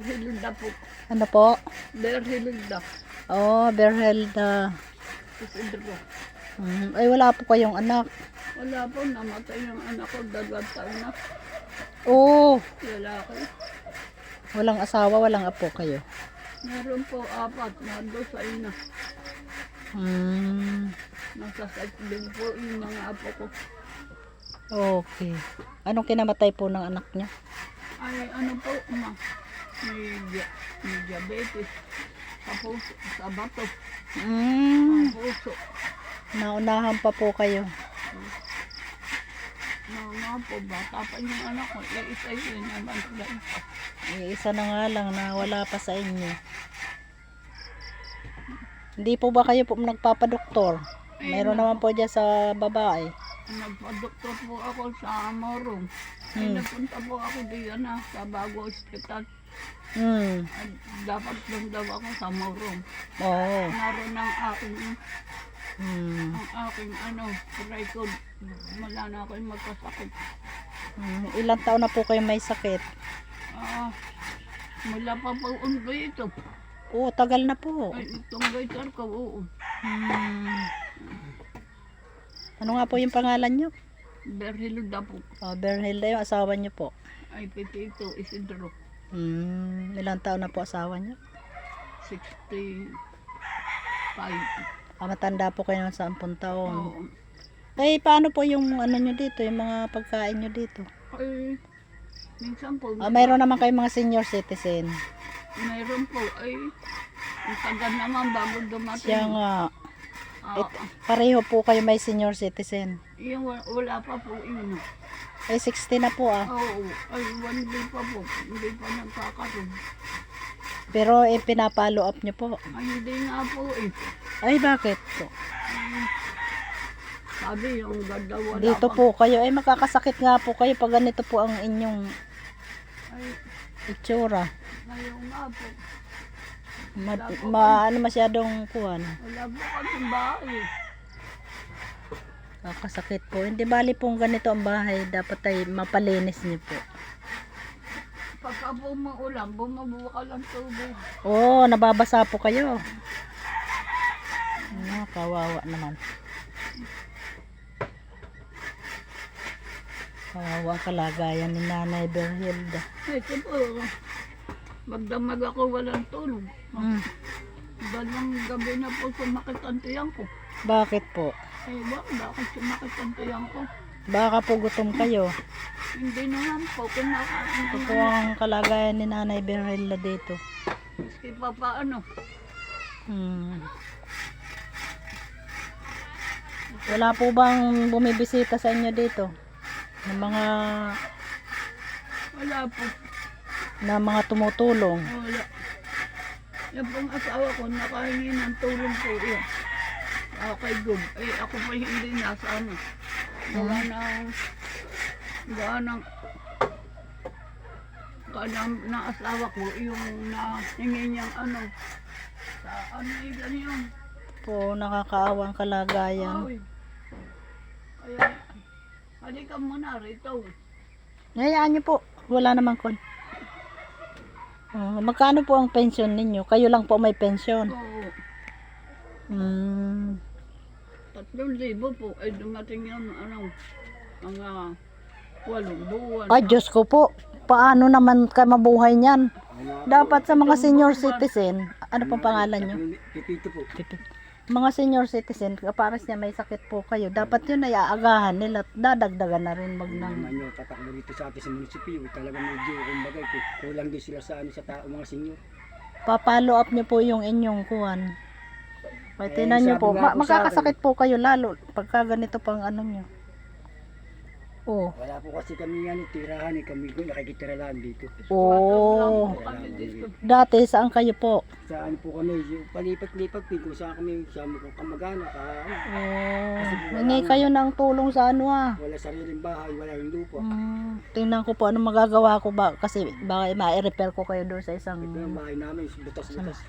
Berhilda po. Ano po? Berhilda. Oh, Berhelda. Isidro. Mm, ay, wala po kayong anak. Wala po, namatay yung anak ko, dalawang taon na. Oh, Lalaki. walang asawa, walang apo kayo. Meron po apat, nando sa ina. Hmm, Nasa site din po yung mga apo ko. okay. Anong kinamatay po ng anak niya? Ay, ano po, ma? May, may diabetes. Sa puso, sa bato, Hmm, sa puso. naunahan pa po kayo. Mga po, bata pa yung anak ko. Eh, isa yun naman sila isa. Isa na nga lang na wala pa sa inyo. Hindi po ba kayo po nagpapadoktor? Meron naman po dyan sa babae. Nagpa-doktor po ako sa Morong. Eh, Hmm. napunta po ako diyan na sa bago hospital. Hmm, At dapat doon daw ako sa Morong. oo. Naroon ang aking, Hmm. ang aking ano, record. Wala na ako yung magkasakit. Hmm, Ilang taon na po kayo may sakit? Ah, mula pa po unggoy ito. Oo, tagal na po. Ay, itong ko, oo. Hmm. Ano nga po yung pangalan nyo? Berhiluda po. Oh, Bernhilda yung asawa nyo po. Ay, Pipito Isidro. Hmm, ilang taon na po asawa nyo? 65. Ah, matanda po kayo ng 10 taon. Oo. Eh, paano po yung ano nyo dito, yung mga pagkain nyo dito? Ay, minsan po, Ah, mayroon naman kayong mga senior citizen. mayroon po, ay, ang tagal naman bago dumating. Siya nga, Ah, it, pareho po kayo may senior citizen. yung wa- wala pa po yun. Ay, 60 na po ah. Oo, ay, one day pa po, hindi pa nagkakaroon. Pero eh, pinapalo up nyo po. Ay, hindi nga po eh. Ay, bakit po? Sabi yung ganda wala Dito pa. po kayo, ay makakasakit nga po kayo pag ganito po ang inyong Ay, itsura. ngayon nga po. Ma, ma- ano masyadong kuhan. Wala po kami bahay. Kakasakit po. Hindi bali pong ganito ang bahay. Dapat ay mapalinis niyo po. Pagka po maulan, bumubuka lang tubig. Oo, oh, nababasa po kayo. Ah, kawawa naman. Kawawa kalagayan ni Nanay Berhilda. Ito po, magdamag ako walang tulog. Mm. Dalawang gabi na po sumakit ang tiyan ko. Bakit po? Eh, ba, bakit sumakit ang tiyan ko? Baka po gutom kayo. Hindi naman po, kumakain Ito po ang kalagayan ni Nanay Berhilda dito. Maski pa paano. Hmm. Wala po bang bumibisita sa inyo dito? Ng mga Wala po, na mga tumutulong. wala. Yung pong asawa ko, nakahingi ng tulong po yan. Ako kay Gob. Eh, ako pa hindi nasa ano. Gawa ng, gawa ng, gawa ng, ng asawa ko, yung nahingi niyang ano, sa ano yung ganyan. Po nakakaawang kalagayan. Ay. Kaya, halika muna rito. Hayaan niyo po. Wala namang kon. Oh, magkano po ang pension ninyo? Kayo lang po may pension. Oo, Hmm. tatlong libo po, ay dumating yung ano, mga walong buwan. Ay, Diyos ko po. Paano naman ka mabuhay niyan? Dapat sa mga senior citizen, ano pong pangalan niyo? Pipito po. Mga senior citizen, kapares niya may sakit po kayo. Dapat yun ay aagahan nila. at Dadagdagan na rin mag Naman yung tatakbo dito sa atin sa munisipyo. Talaga medyo kumbaga kulang din sila sa ano sa tao mga senyor. Papalo up niyo po yung inyong kuwan. May Eh, tinan niyo po. Ma- makakasakit po kayo lalo pagka ganito pang ano niyo. Oh. Wala po kasi kami ano, tirahan eh. Kami ko nakikitira lang dito. Oh. Dito. Dati saan kayo po? Saan po kami, palipat-lipat kung saan kami, saan mo kung kamag-anak. ah, Oh. Hingi kayo ng tulong sa ano ah. wala sariling bahay, wala yung lupa. Hmm, tingnan ko po ano magagawa ko ba kasi baka ma-repair ko kayo doon sa isang Ito yung bahay namin, butas-butas.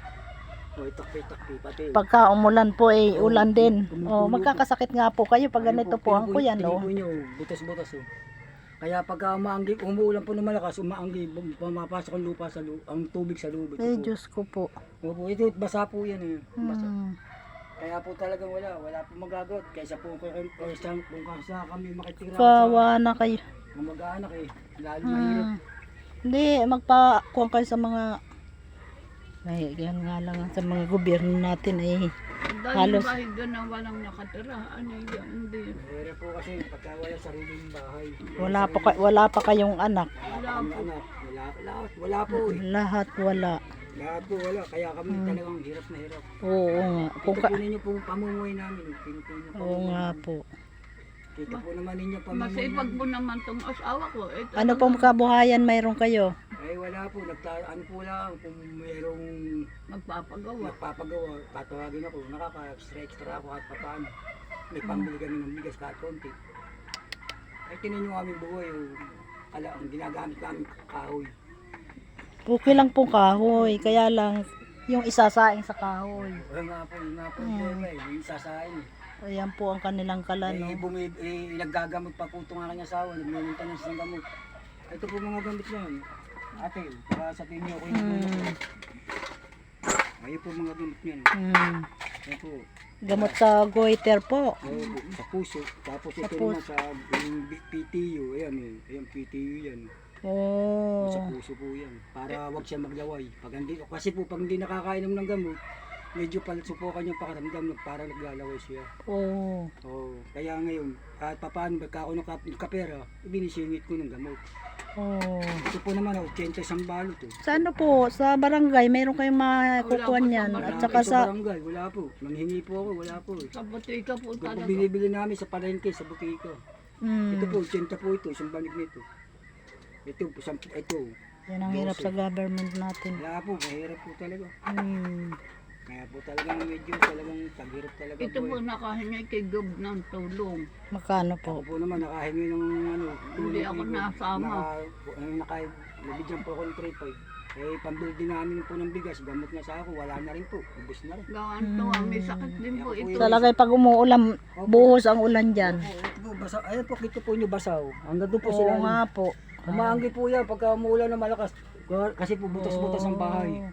O itak-itak pati. pagka umulan po eh ulan din. Oh, magkakasakit nga po kayo pag ganito po ang oh. Po nyo, butas-butas oh. Kaya pagka umaanggi, umuulan po ng malakas, umaanggi, pumapasok ang lupa sa lu- ang tubig sa lubid. Eh, po. Diyos ko po. Opo, ito, basa po yan eh. Basa. Hmm. Kaya po talagang wala, wala po magagot. Kaysa po kung, kung, kung, kung kasa kami makitira Kawa na kayo. mga mag-aanak eh. Lalo mahirap. Hmm. Hindi, magpa-kuha kayo sa mga ay, yan nga lang sa mga gobyerno natin eh. Dahil Halos- bahay doon na walang nakatira. Ano yun? Hindi. Mahirap po kasi pagka wala sariling bahay. Wala pa ka- wala pa kayong anak. Wala kami anak. Wala, lahat, wala po eh. Lahat wala. Lahat po wala. Kaya kami talagang hirap na hirap. Oo nga. Kung Ito ka- po ninyo po pamumuhay namin. Po. Oo nga po. Kita po naman ninyo pamumuhay Masipag po naman itong asawa ko. Eh, Ano pong kabuhayan mayroon kayo? Wala po. Nagta, ano po lang. Kung mayroong magpapagawa. magpapagawa, tatawagin ako. Nakaka-extra extra ako kahit papaano. May pambili kami ng bigas kahit konti. Ay tinan nyo kami buhay. Oh. Ala, ang ginagamit namin kahoy. Okay lang pong kahoy. Kaya lang yung isasaing sa kahoy. Wala nga po, yun nga po yung problema eh. Yung sasain eh. Ayan po ang kanilang kalano. Eh, bumi, eh, naggagamot pa po itong aking asawa, nagmamantanas ng gamot. Ito po mga gamot yan. Ate, baka sabihin niyo ako yung gamot. Hmm. Ayun po mga gamot niyan. Hmm. Ayun po. Gamot sa goiter po. Ayun sa puso. Tapos ito puso. naman sa yung PTU. Ayan eh. Ayan PTU yan. Oh. Sa puso po yan. Para wag siya maglaway. Pag hindi, kasi po pag hindi nakakainom ng gamot, medyo palsupokan yung pakiramdam para naglalaway siya. Oh. Oo. Kaya ngayon, kahit papaano, pagka ako naka- nakapera, ibinisingit ko ng gamot. Oh. Ito po naman, 80 isang balot eh. Sa ano po, sa barangay, mayroon kayong makukuha niyan. At saka sa, barangay, wala po. Manghingi po ako, wala po eh. Sa butika po talaga. binibili namin sa palengke, sa butika. hmm, Ito po, 80 po ito, isang banig nito. Ito, isang, ito. yan ang hirap sa government natin. Wala po, mahirap po talaga. Hmm. Kaya po talagang medyo talagang paghirap talaga Ito po. po eh. nakahingi kay Gob ng tulong. Magkano Ako po? po naman nakahingi ng ano, Hindi ako tulong. nasama. Naka, ano, naka, nabigyan po ako ng 3.5. Eh, pambili din namin po ng bigas, gamot nga sa ako, wala na rin po, ubos na rin. Gawan to, ah, may sakit din po ito. Talagay pag umuulan, buhos ang ulan dyan. Oo, ito po, basa, ayan po, kita po nyo basaw. Hanggang doon po Oo sila. nga po. Umaanggi po yan pagka umuulan na malakas. Kasi po butas-butas ang bahay.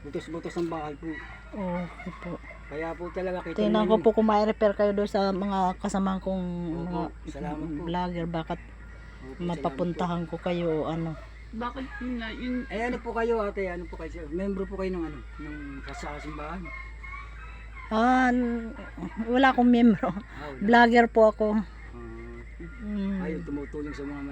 Oh. Butas-butas ang bahay po. Okay po. Kaya po talaga kita Tingnan ko po kung ma-repair kayo doon sa mga kasamahan kong mga Opo, salamat po. vlogger. Bakit Opo, mapapuntahan ko kayo o ano. Bakit na yun? Eh ano po kayo ate, ano po kayo? Membro po kayo ng ano, ng kasasimbahan. Ah, wala akong membro. Ah, wala. Vlogger po ako. Ah, Mm. ayun, tumutulong sa mga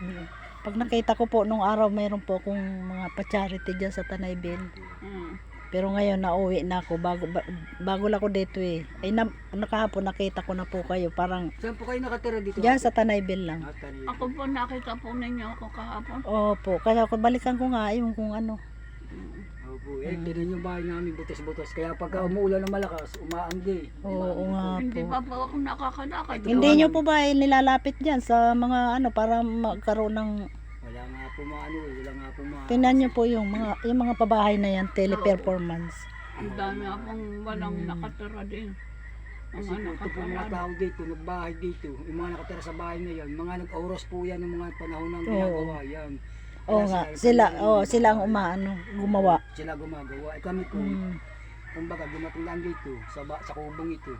mahihirap. Pag nakita ko po nung araw, mayroon po akong mga pa-charity dyan sa Tanaybin. Mm. Pero ngayon, nauwi na ako. Bago, ba- bago lang ako dito eh. Ay, na, nakahapon nakita ko na po kayo. Parang Saan po kayo nakatira dito? dyan sa Tanaybin lang. Ah. Ako po nakita po ninyo ako kahapon. Opo, kaya ko balikan ko nga yung kung ano. Eh, tinan yung bahay namin butas-butas. Kaya pagka umuulan ng malakas, umaanggi. Oo nga Hindi po. pa po ako nakakalakad. Hindi nyo po ba eh, nilalapit dyan sa mga ano para magkaroon ng Wala nga po maano eh, wala nga po ma... Tingnan nyo po yung mga yung mga pabahay na yan, teleperformance. Ang dami akong walang nakatira din. Ang Kasi po, ito po mga nakatira. tao dito, nagbahay dito. Yung mga nakatira sa bahay na yan, mga nag-oros po yan ng mga panahon ng Oo. ginagawa yan. Oo nga, sila, oh, sila ang umaano, gumawa. Sila gumagawa. Eh kami po, Mm. kumbaga dumating lang dito, sa, ba, sa kubong ito.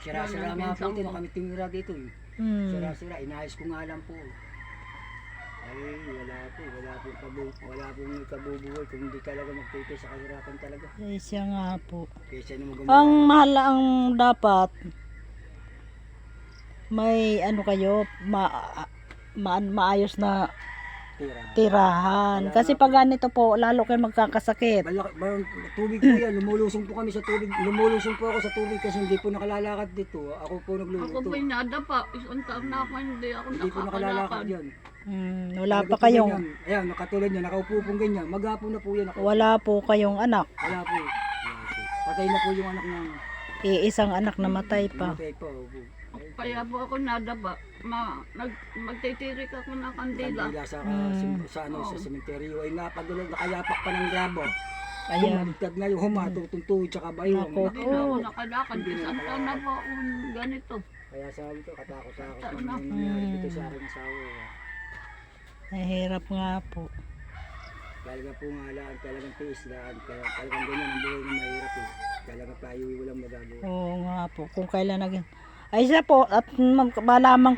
Sira-sira nga po po. kami tinira dito eh. Mm. Sira-sira, inayos ko nga lang po. Ay, wala po, wala po kabu wala po kabubuhay kung hindi talaga magtitay sa kahirapan talaga. Ay, siya nga po. Kaysa naman gumawa. Ang mahal ang dapat may ano kayo, ma, ma maayos na. Tirahan. Kasi pag ganito po, lalo kayo magkakasakit. Malaki, parang tubig po yan, lumulusong po kami sa tubig. Lumulusong po ako sa tubig kasi hindi po nakalalakad dito. Ako po Ako nagluluto. po nadapa. Isang taon na ako hindi ako Hindi po nakalalakad nakakalakad. yan. Mm, wala pa kayong ganyan. Ayan, nakatulad niya, nakaupo pong ganyan. Magapo na po yan. Ako. wala po kayong anak. Wala po. Patay na po yung anak ng Iisang anak na matay pa. Matay po. opo. Kaya po ako nadapa. Ma, nag, magtitirik ako ng kandila. Kandila sa, Mm. sim- sa, ano, sa sementeryo ay napagulag nakayapak pa ng grabo. Ayan. Bumagtad na yung humatong tuntuhid tsaka baywang. Nako. Hindi na ako Oo. nakalakad. Isang taon na po ako ganito. Kaya sabi ko, katakot-takot Tama. naman yung nangyari dito sa aking asawa. eh. Nahihirap nga po. Talaga po nga lang, talagang tiis lang. Kaya talagang ganyan ang buhay ng mahirap eh. Talagang tayo walang magagawa. Oo nga po. Kung kailan naging... Ay siya po, at malaman